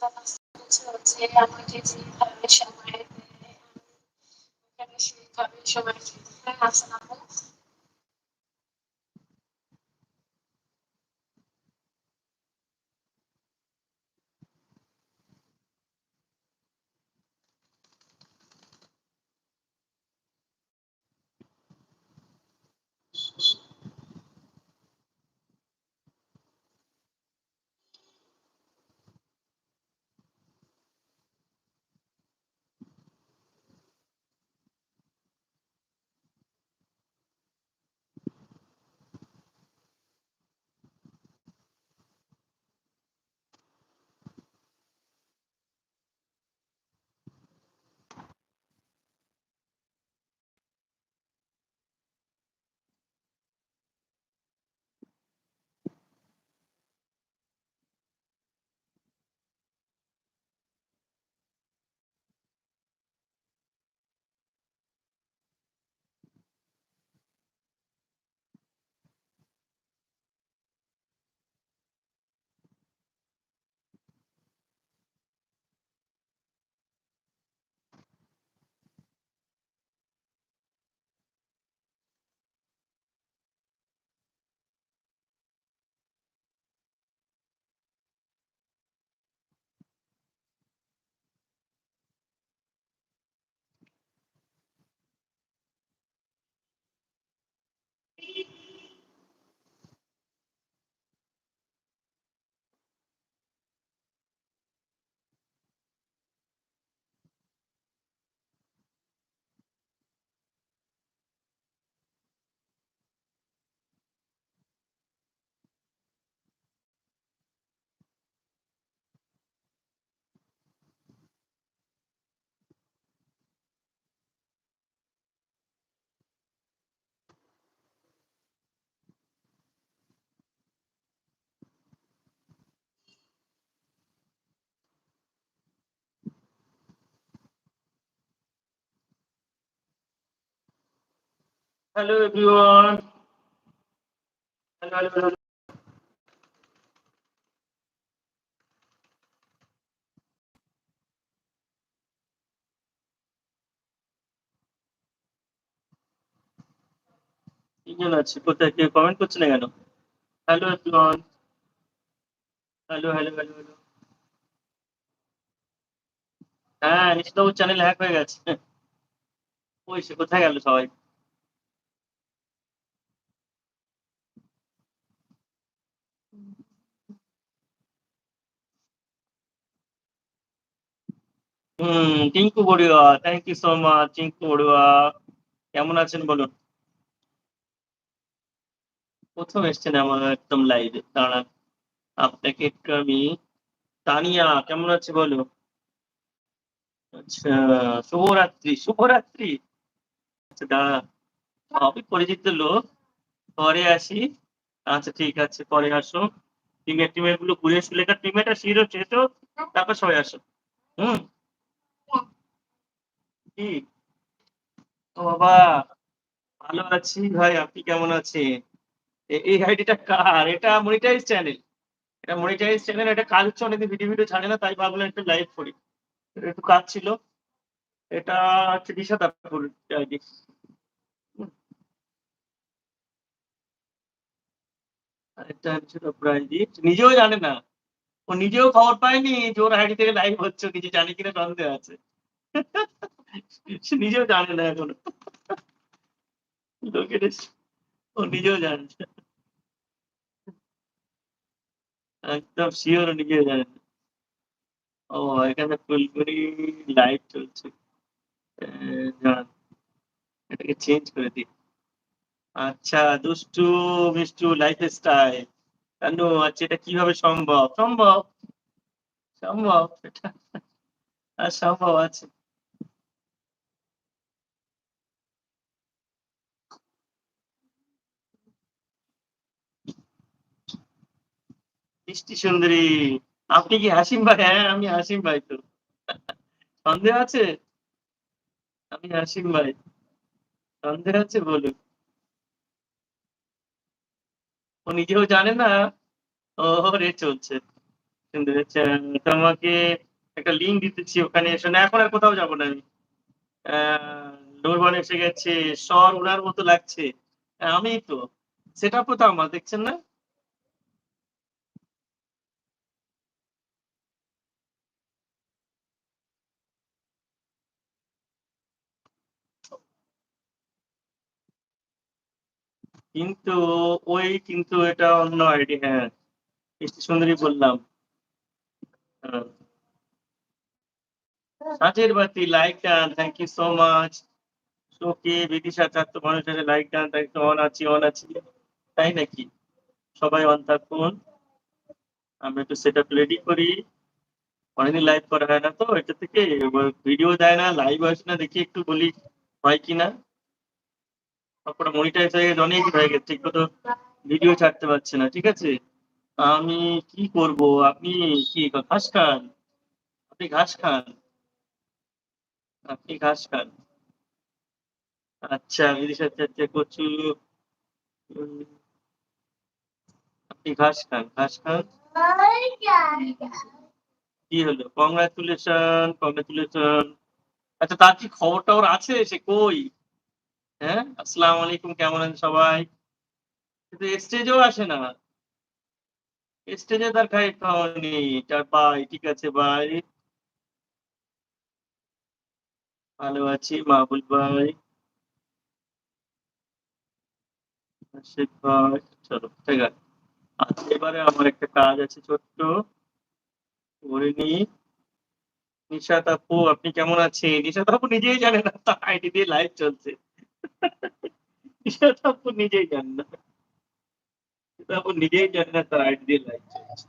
আমাকে যেভাবে সময় সেভাবে সময় আসলাম Everyone. Hello, hello, hello. তিনজন আছে কোথায় কেউ কমেন্ট করছে না কেন? Hello everyone hello hello hello hello হ্যাঁ নিশ্চিতবাবু চ্যানেল হ্যাক হয়ে গেছে। ওই সে কোথায় গেল সবাই? হুম, Tinku Barua thank you so much Tinku Barua. কেমন আছেন বলুন? প্রথম এসছেন আমার একদম লাইভে দাঁড়ান, আপনাকে একটু আমি, তানিয়া, কেমন আছে বলো আচ্ছা শুভরাত্রি শুভরাত্রি। আচ্ছা দাঁড়া সবই পরিচিত লোক। পরে আসি। আচ্ছা ঠিক আছে, পরে আসো টিমের টিমেরগুলো ঘুরে শুলেখা টিমেটা শিরো চেটো তারপর সবাই আসো হুম? কি? ও বাবা, ভালো আছি ভাই, আপনি কেমন আছেন? এই আইডিটা কার? এটা মনিটাইজ চ্যানেল এটা মনিটাইজ চ্যানেল এটা কাজ হচ্ছে অনেকদিন ভিডিও ভিডিও ছাড়ে না, তাই ভাবলাম একটু লাইভ করি। একটু কাজ ছিল। এটা হচ্ছে দিশা তারপুর আইডি হচ্ছে আইডি। নিজেও জানে না। ও নিজেও খবর পায়নি যে ওর আইডি থেকে লাইভ হচ্ছে কিছু জানে কিনা সন্দেহ আছে। সে নিজেও জানে না এখনও। লোকের ও নিজেও জানে একদম শিওর নিজেও জানে ও, এখানে ফুলপুরি লাইভ চলছে। এটাকে চেঞ্জ করে দিই। আচ্ছা দুষ্টু মিষ্টু লাইফ স্টাইল কেন আচ্ছা এটা কীভাবে সম্ভব? সম্ভব? সম্ভব, এটা। সম্ভব আছে। মিষ্টি সুন্দরী। আপনি কি হাসিম ভাই? হ্যাঁ আমি হাসিম ভাই তো। সন্দেহ আছে? আমি হাসিম ভাই। সন্দেহ আছে বলুন। ও নিজেও জানে না? ও রে চলছে তোমাকে একটা লিঙ্ক দিতেছি ওখানে। এসে না এখন আর কোথাও যাব না আমি। আহ, নূরবান এসে গেছে। স্বর ওনার মতো লাগছে। আমি তো। সেটা তো আমার দেখছেন না? কিন্তু ওই কিন্তু এটা অন্য আইডি হ্যাঁ। মিষ্টি সুন্দরী বললাম। হ্যাঁ। সাজের বাতি, like done thank you so much শোকে বিদিশা তো মানুষ আছে লাইক ডান থ্যাংক অন আছি অন আছি। তাই নাকি? সবাই অন থাকুন। আমি একটু সেট আপ রেডি করি। অনেকদিন লাইভ করা হয় না তো, এটা থেকে ভিডিও দেয় না লাইভ আসে না, দেখি একটু বলি হয় কিনা। তারপরে মনিটাইজ হয়ে গেছে অনেক হয়ে গেছে ঠিক মতো ভিডিও ছাড়তে পারছে না, ঠিক আছে? আমি কি করব? আপনি কি, ঘাস খান? আপনি ঘাস খান? আপনি ঘাস খান। আচ্ছা বিদিশা চাচা কচু। আপনি ঘাস খান ঘাস খান। কি হলো? কংগ্রাচুলেশন কংগ্রাচুলেশন আচ্ছা তার কি খবর টবর আছে? সে কই? হ্যাঁ আসসালামু আলাইকুম, কেমন আছেন সবাই? কিন্তু স্টেজেও আসে না। স্টেজে তার খাই খাওয়া নেই তার বাই ঠিক আছে বাই ভালো আছি, মাহবুল ভাই। ভাই, চলো ঠিক আছে আচ্ছা এবারে আমার একটা কাজ আছে ছোট্ট, করে নি নিশাত আপু, আপনি কেমন আছেন? নিশাত আপু নিজেই জানে না, তার আইডি দিয়ে লাইভ চলছে। নিশাত আপু নিজেই জানে না নিশাত আপু নিজেই জানে না তার আইডি দিয়ে লাইভ চলছে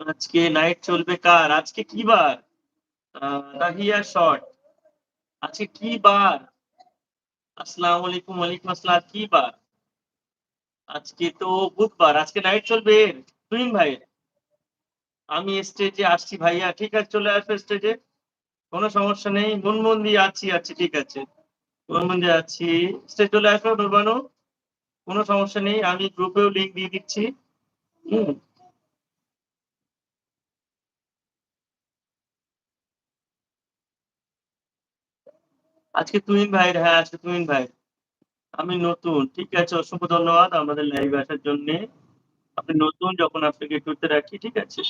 আজকে নাইট চলবে কার আজকে কি বার রাহিয়া শর্ট আজকে কি বার আসসালামু আলাইকুম ওয়ালাইকুম আসসালাম কি বার আজকে তো বুধবার, আজকে নাইট চলবে তুহিন ভাই আমি স্টেজে আসছি ভাইয়া, ঠিক আছে, চলে আসবে স্টেজে কোনো সমস্যা নেই মন মন দিয়ে আছি আছি, ঠিক আছে। মন মন দিয়ে আছি। স্টেজ চলে আসবে নুরবানু। কোনো সমস্যা নেই, আমি গ্রুপেও লিঙ্ক দিয়ে দিচ্ছি। হুম। আজকে তুহিন ভাই হ্যাঁ আজকে তুহিন ভাই আমি নতুন, ঠিক আছে? অসংখ্য ধন্যবাদ আমাদের লাইভ আসার জন্য। আপনি নতুন যখন আপনাকে করতে রাখি, ঠিক আছে?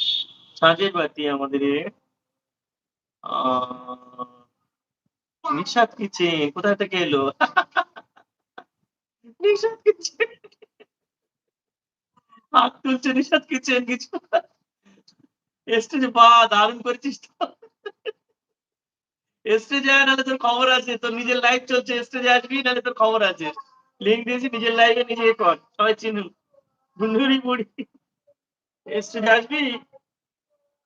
সাজের বাতি আমাদের নিশাদ কিচেন কোথা থেকে এলো? নিশাদ কিচেন হাত তুলছে নিশাদ কিচেন কিছু স্টেজে বা দারুণ করেছিস তো। স্টেজে আয় নাহলে তোর খবর আছে, তোর নিজের লাইভ চলছে স্টেজে আসবি নাহলে তোর খবর আছে। লিঙ্ক দিয়েছি, নিজের লাইভে নিজে কর, সবাই চিনুন গুন্ডুরি বুড়ি। স্টেজে আসবি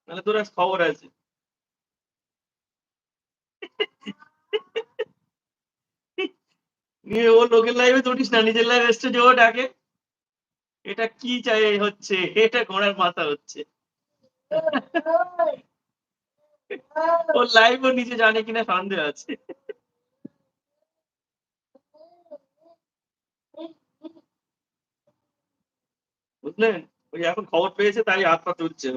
নাহলে তোর খবর আছে। নিয়ে ও লোকের লাইভে তো উঠিস না, নিজের লাইভ স্টেজে ও ডাকে, এটা কি চাই হচ্ছে, এটা ঘোড়ার মাথা হচ্ছে। ও লাইভ ও নিজে জানে কিনা সন্দেহ আছে। বুঝলেন? ওই এখন খবর পেয়েছে, তাই হাত পা তুলছে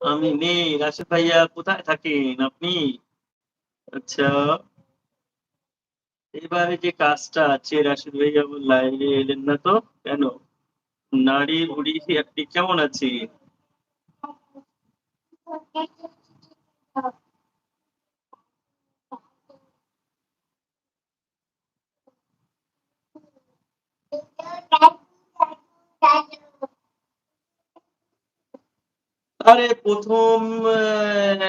আমি নেই, রাশেদ ভাইয়া কোথায় থাকেন আপনি? আচ্ছা। এবারে যে কাজটা আছে, রাশেদ ভাইয়া লাইভে এলেন না তো? কেন? নারী বুড়ি আপনি কেমন আছেন? আরে প্রথম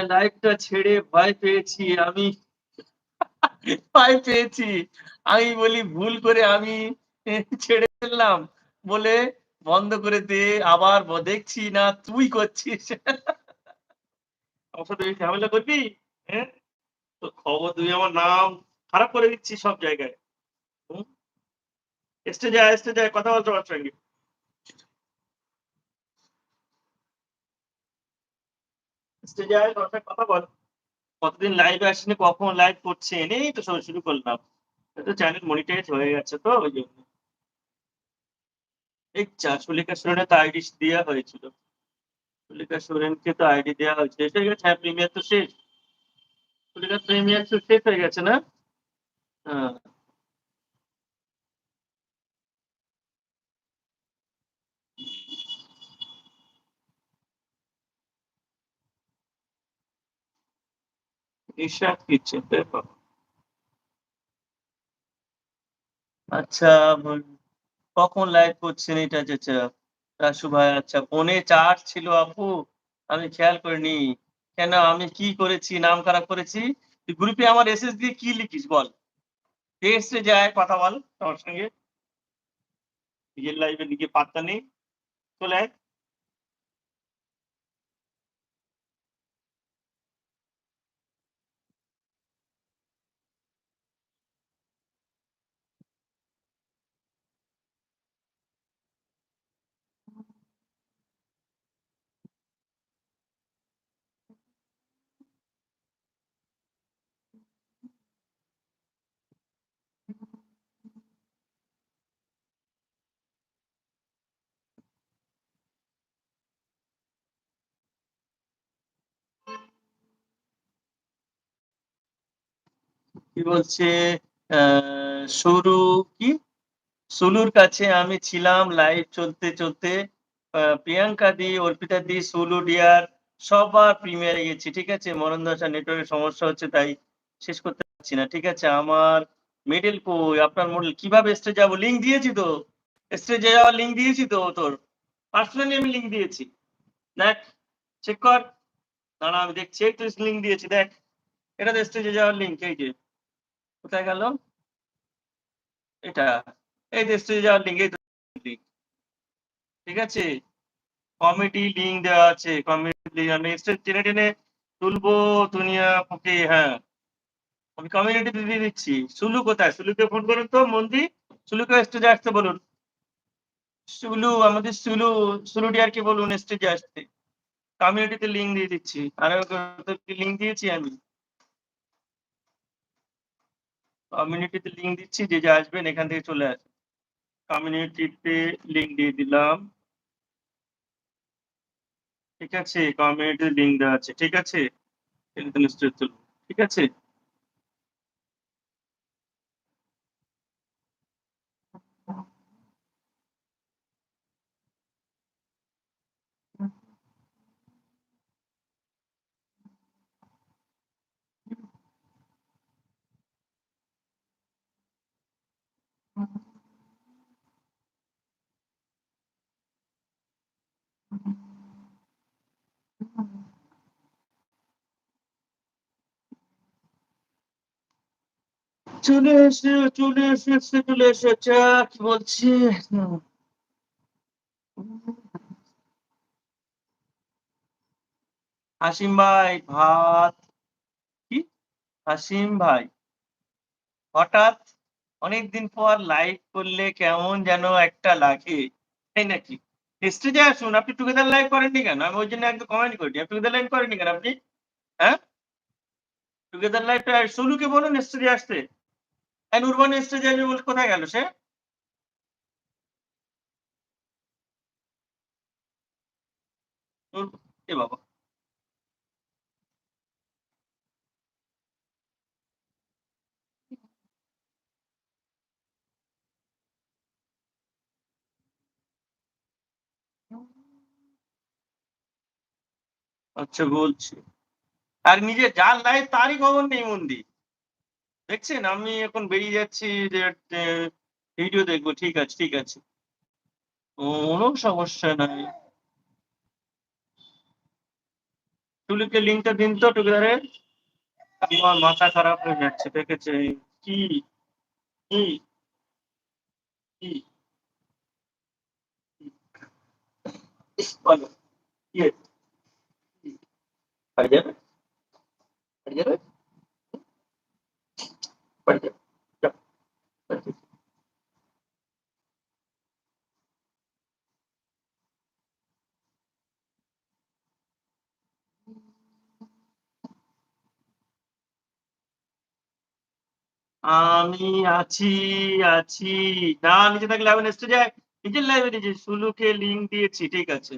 লাইভটা ছেড়ে ভয় পেয়েছি আমি। ভয় পেয়েছি। আমি বলি, ভুল করে আমি ছেড়ে ফেললাম বলে বন্ধ করে দে, আবার দেখছি না, তুই করছিস। ঝামেলা করবি? হ্যাঁ? তো খবর তুই আমার নাম খারাপ করে দিচ্ছিস সব জায়গায়। স্টেজে আয় স্টেজে আয় কথা বলতো আমার সঙ্গে স্টেজে আয় কথা বল। কতদিন লাইভে আসেনি, কখন লাইভ করছে এনেই তো সব শুরু করলাম। তো চ্যানেল মনিটাইজ হয়ে গেছে তো, ওই জন্য। এই চা সুলিকা সুরেনের তো আইডি দেওয়া হয়েছিল। সুলিকা সুরেনকে তো আইডি দেওয়া হয়েছিল। শেষ গেছে হ্যাঁ প্রিমিয়ার তো শেষ। সুলিকা প্রিমিয়ার তো শেষ হয়ে গেছে না? হ্যাঁ। ঈশাদ কিচেন আচ্ছা কখন লাইভ করছেন এটা চাচা রাসু ভাই? আচ্ছা ফোনে চার্জ ছিল আপু। আমি খেয়াল করিনি। কেন? আমি কি করেছি? নাম খারাপ করেছি? গ্রুপে আমার এসএস দিয়ে কি লিখিস বল? এসে যায়, কথা বল, তোমার সঙ্গে। নিজের লাইভে নিজে পাত্তা নেই। চলে আয়। কি বলছে? শুরু কি? সুলুর কাছে আমি ছিলাম লাইভ চলতে চলতে। প্রিয়াঙ্কা দি, অর্পিতা দি, সুলু ডিয়ার সবার প্রিমিয়ারে গেছি, ঠিক আছে? মরণ দশা নেটওয়ার্কের সমস্যা হচ্ছে তাই শেষ করতে পারছি না, ঠিক আছে? আমার মেডেল কই? আপনার মডেল কীভাবে স্টেজ যাব? লিঙ্ক দিয়েছি তো। স্টেজে যাওয়ার লিঙ্ক দিয়েছি তো তোর। পার্সোনালি আমি লিঙ্ক দিয়েছি। দেখ চেক কর। দাঁড়া, আমি দেখছি, একটু লিঙ্ক দিয়েছি, দেখ। এটা তো স্টেজে যাওয়ার লিঙ্ক এই যে। কোথায় গেল? এটা। এই স্টেজে যাওয়ার লিঙ্ক এই ঠিক আছে? কমিটি লিঙ্ক দেওয়া আছে। কমিটি লিঙ্ক আমি স্টেজ টেনে টেনে তুলবো দুনিয়া ওকে হ্যাঁ। আমি কমিউনিটি দিয়ে দিচ্ছি। সুলু কোথায়? সুলুকে ফোন করুন তো মন্দি সুলুকে স্টেজে আসতে বলুন। সুলু, আমাদের সুলু সুলু ডিয়ারকে বলুন স্টেজে আসতে। কমিউনিটিতে লিঙ্ক দিয়ে দিচ্ছি। আর লিঙ্ক দিয়েছি আমি। কমিউনিটিতে লিঙ্ক দিচ্ছি, যে যে আসবেন এখান থেকে চলে আসবে কমিউনিটিতে লিঙ্ক দিয়ে দিলাম। ঠিক আছে কমিউনিটিতে লিঙ্ক দেওয়া আছে। ঠিক আছে? ঠিক আছে? চলে এসে, চলে এসেছে চলে এসেছে কি বলছি। হাসিম ভাই, ভাত। কি? হাসিম ভাই। হঠাৎ অনেকদিন পর লাইভ করলে কেমন যেন একটা লাগে। তাই নাকি? স্টেজে আসুন, আপনি টুগেদার লাইভ করেননি কেন? আমি ওই জন্য একদম কমেন্ট করি আপনি টুগেদার লাইভ করেননি কেন আপনি? হ্যাঁ? টুগেদার লাইভটা সোলুকে বলুন স্টেজে আসতে। স্টেজে কোথায় গেল সে? বাবা। আচ্ছা বলছি। আর নিজে যার লাইভ তারই খবর নেই মন্দি দেখছেন? আমি এখন বেরিয়ে যাচ্ছি যে ভিডিও দেখব। ঠিক আছে ঠিক আছে। কোনো সমস্যা নাই। টুলিকে লিঙ্কটা দিন তো টুগেদারের আমার মাথা খারাপ হয়ে যাচ্ছে, দেখেছে? কি? কি? বলো। কি? যাবে? যাবে? আমি আছি আছি। না নিচে থাকলে আমি নিশ্চয় যাই নিজের লাইভে নিজে, সুলুকে লিঙ্ক দিয়েছি, ঠিক আছে।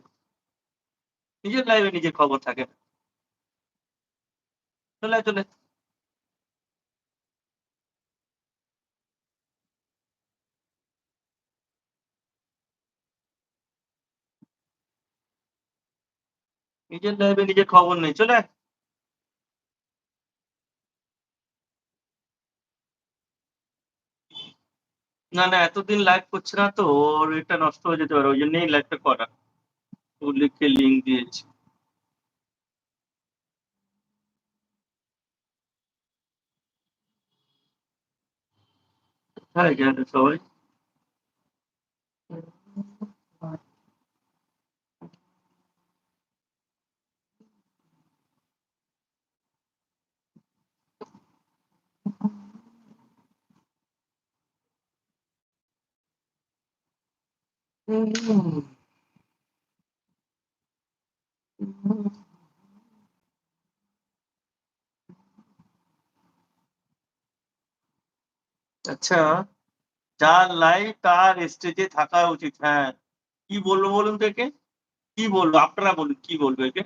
নিজের লাইভে নিজের খবর থাকে। চলে চলে নিজের লাইভে নিজের খবর নেই, চলে না না, এতদিন লাইভ করছে না তো, ওর এটা নষ্ট হয়ে যেতে পারে, ওই জন্যই লাইভটা করা। সুলুকে লিঙ্ক দিয়েছি। হ্যাঁ সবাই আচ্ছা যার লাইভ তার স্টেজে থাকা উচিত হ্যাঁ। কি বলব বলুন তো একে? কি বলব? আপনারা বলুন, কি বলব একে?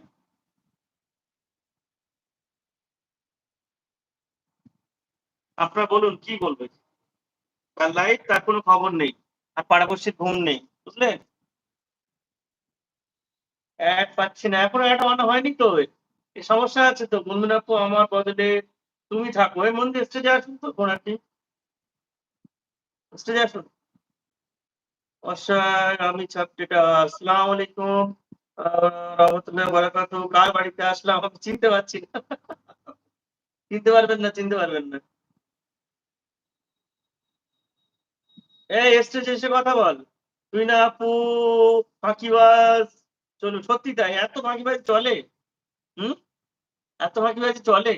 আপনারা বলুন, কি বলবে তার লাইভ তার কোনো খবর নেই, আর পাড়াপড়শির ঘুম নেই। বুঝলেন অ্যাড পাচ্ছি না, এখনও অ্যাড অন হয়নি তো। এই সমস্যা আছে তো, বন্ধুরা, আপু, আমার বদলে তুমি থাকো। এই মন্দির স্টেজে আসুন তো স্টেজে আসুন। অসার, আমি ছাত্রীটা, আসসালামু আলাইকুম। রহমতুল্লাহ কার বাড়িতে আসলাম? আমি চিনতে পারছি না। চিনতে পারবেন না, চিনতে পারবেন না। এই, স্টেজে এসে কথা বল। তুই না আপু ফাঁকিবাজ চলুন, সত্যি তাই, এত ফাঁকিবাজ চলে? হুম? এত ফাঁকিবাজ চলে?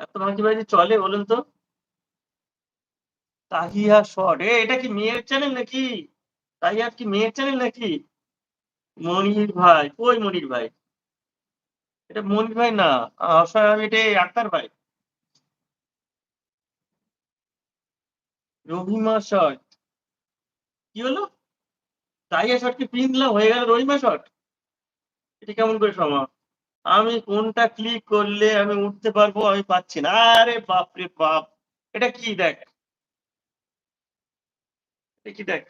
এত ফাঁকিবাজি চলে বলুন তো? তাহিয়া শট, এ, এটা কি মেয়ের চ্যানেল নাকি? তাহিয়ার কি মেয়ের চ্যানেল নাকি? মনির ভাই, কই মনির ভাই? এটা মনির ভাই না অসহায় এটা আক্তার ভাই। রহিমা কি হলো? তাহিয়া শটকে পিন দিলাম হয়ে গেল রহিমা শট এটা কেমন করে সম্ভব? আমি কোনটা ক্লিক করলে আমি উঠতে পারব আমি পাচ্ছি না। আরে বাপ রে বাপ। এটা কি দেখ? কি দেখ?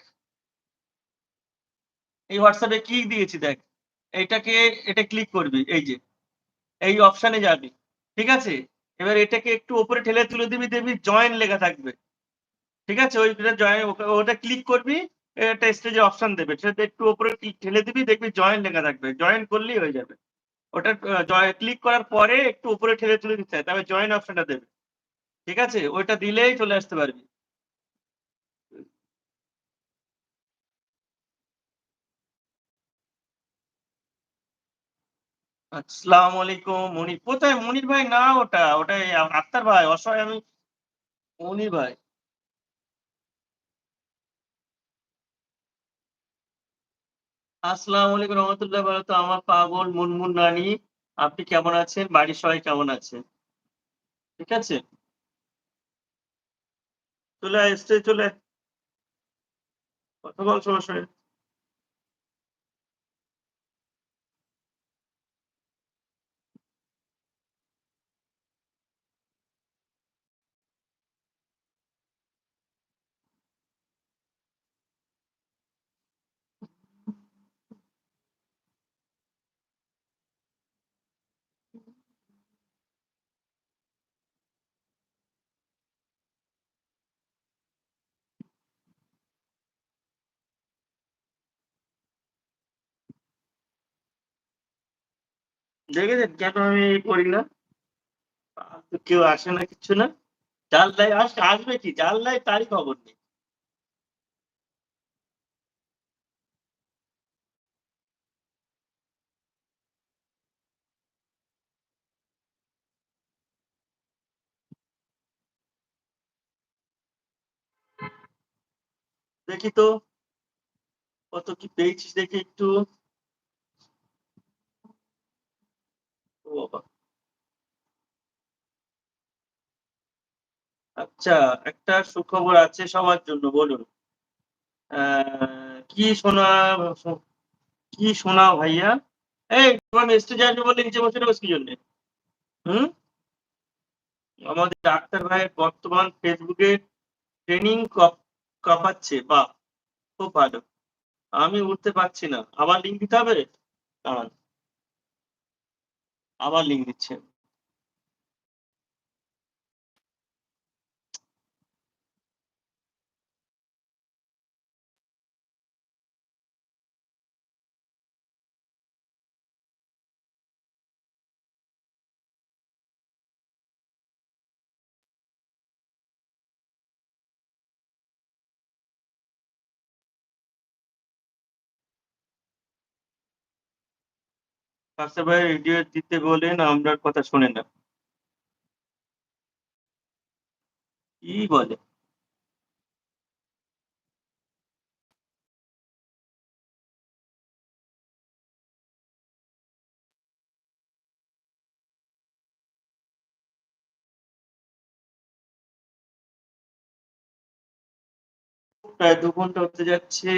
এই হোয়াটসঅ্যাপে কি দিয়েছি দেখ? এইটাকে এটা ক্লিক করবি, এই যে। এই অপশনে যাবি। ঠিক আছে? এবার এটাকে একটু ওপরে ঠেলে তুলে দিবি, দেখবি জয়েন লেখা থাকবে। ঠিক আছে? ওই জয়েন ওটা ক্লিক করবি একটা স্টেজে অপশন দেবে। সেটা একটু ওপরে ঠেলে দিবি, দেখবি জয়েন লেখা থাকবে। জয়েন করলেই হয়ে যাবে। ওটা ক্লিক করার পরে একটু উপরে ঠেলে তুলে দিতে হয় তবে জয়েন অপশনটা দেবে। ঠিক আছে? ওইটা দিলেই চলে আসতে পারবি। আসসালামু আলাইকুম, মনির। কোথায়? মনির ভাই, না ওটা ওটা আক্তার ভাই, অসহায় আমি মনির ভাই। আসসালামু আলাইকুম রহমতুল্লাহ বলতো আমার পাগল মুনমুন রানী, আপনি কেমন আছেন? বাড়ির সবাই কেমন আছে? ঠিক আছে? চলে আয় চলে। কথা বল সবার দেখেছেন কেন আমি করি না? কেউ আসে না কিছু না। যার লাই আস, আসবে কি? যার লাই তারই খবর নেই। দেখি তো, কত কি পেয়েছিস দেখি একটু। আচ্ছা একটা সুখবর আছে সবার জন্য, বলুন। কি শোনা কি শোনা ভাইয়া? এই, তোমার স্টেজ আসবে কি জন্য? হুম? আমাদের ডাক্তার ভাই বর্তমান ফেসবুকে ট্রেনিং কাপাচ্ছে বা খুব ভালো। আমি উঠতে পারছি না। আবার লিঙ্ক দিতে হবে? দাঁড়ান। আবার লিঙ্ক দিচ্ছে। কাস্টমার ভাই রেডিও দিতে বলেন আমরা কথা শোনে না। কি বলে? প্রায় দু ঘণ্টা হতে যাচ্ছে।